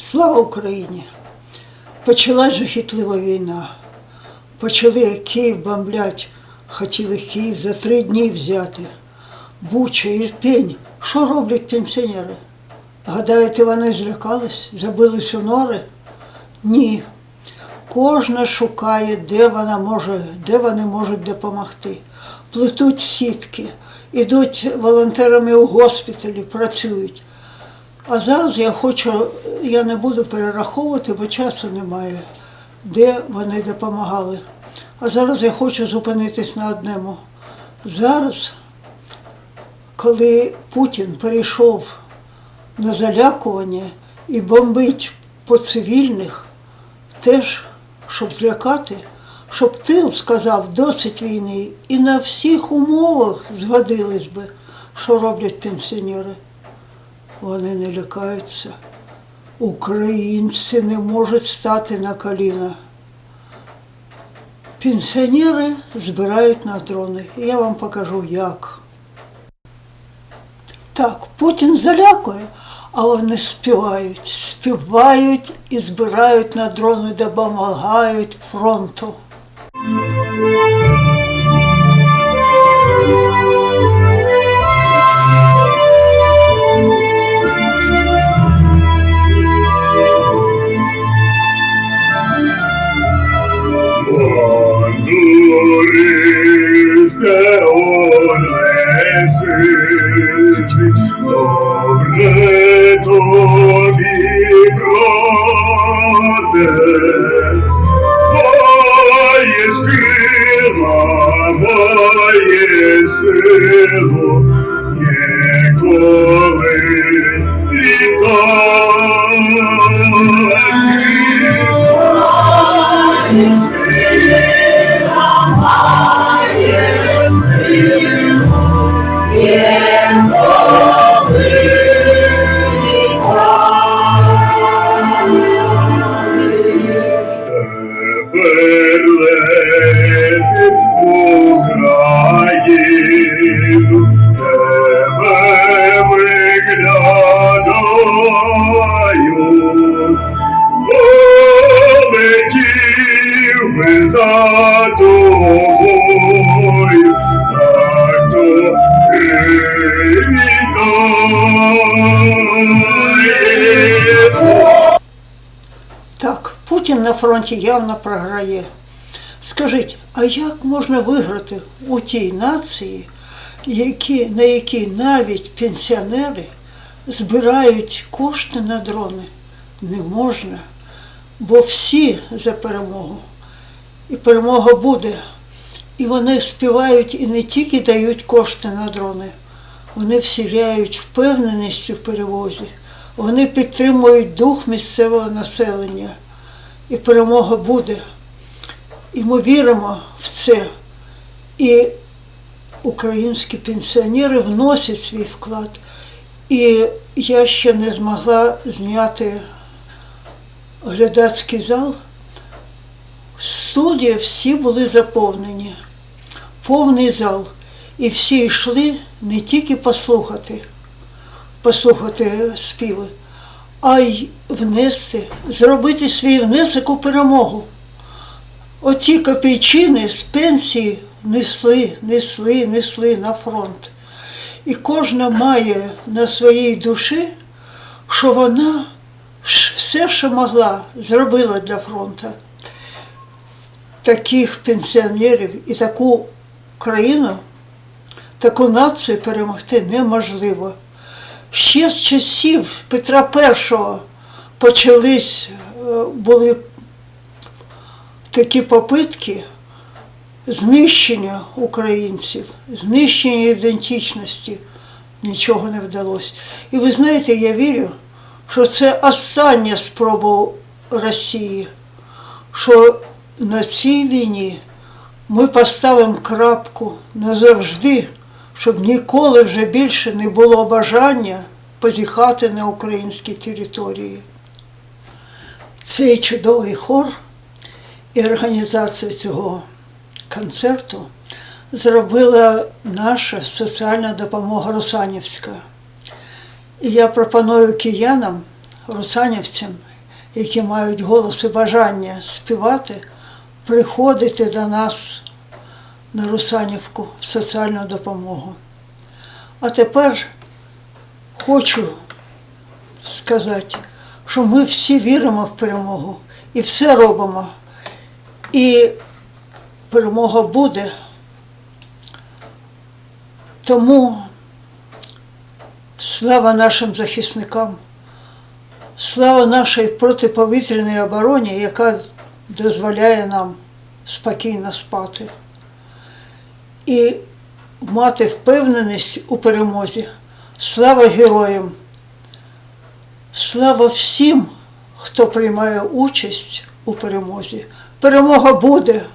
Слава Україні! Почалась жахітлива війна. Почали Київ бомблять, хотіли Київ за три дні взяти. Буча, Ірпень. Що роблять пенсіонери? Гадаєте, вони злякались, забились у нори? Ні. Кожна шукає, де вона може, де вони можуть допомогти. Плетуть сітки, ідуть волонтерами у госпіталі, працюють. А зараз я хочу, я не буду перераховувати, бо часу немає, де вони допомагали. А зараз я хочу зупинитись на одному. Зараз, коли Путін перейшов на залякування і бомбить по цивільних, теж, щоб злякати, щоб тил сказав досить війни і на всіх умовах згодились би, що роблять пенсіонери. Вони не лякаються. Українці не можуть стати на коліна. Пенсіонери збирають на дрони. І я вам покажу як. Так, Путін залякує, а вони співають. Співають і збирають на дрони, допомагають фронту. Брате, маєш крила, маєш силу, ніколи літати. Тепер за тобою, так то привітай. Так, Путін на фронті явно програє. Скажіть, а як можна виграти у тій нації, які, на якій навіть пенсіонери збирають кошти на дрони? Не можна, бо всі за перемогу. І перемога буде. І вони співають і не тільки дають кошти на дрони, вони вселяють впевненість у перевозі, вони підтримують дух місцевого населення. І перемога буде. І ми віримо в це. І українські пенсіонери вносять свій вклад. І я ще не змогла зняти глядацький зал. Студії всі були заповнені, повний зал. І всі йшли не тільки послухати, послухати співи, а й внести, зробити свій внесок у перемогу. Оці копійчини з пенсії несли, несли, несли на фронт. І кожна має на своїй душі, що вона все, що могла, зробила для фронту. Таких пенсіонерів і таку країну, таку націю перемогти неможливо. Ще з часів Петра І почались, е, були такі попитки знищення українців, знищення ідентичності. Нічого не вдалося. І ви знаєте, я вірю, що це остання спроба Росії, що на цій війні ми поставимо крапку назавжди, щоб ніколи вже більше не було бажання позіхати на українській території. Цей чудовий хор і організація цього концерту зробила наша соціальна допомога Русанівська. І я пропоную киянам, русанівцям які мають голос і бажання співати, приходити до нас на Русанівку в соціальну допомогу. А тепер хочу сказати, що ми всі віримо в перемогу і все робимо. І перемога буде. Тому слава нашим захисникам, слава нашій протиповітряній обороні, яка дозволяє нам спокійно спати. І мати впевненість у перемозі. Слава героям! Слава всім, хто приймає участь у перемозі. Перемога буде!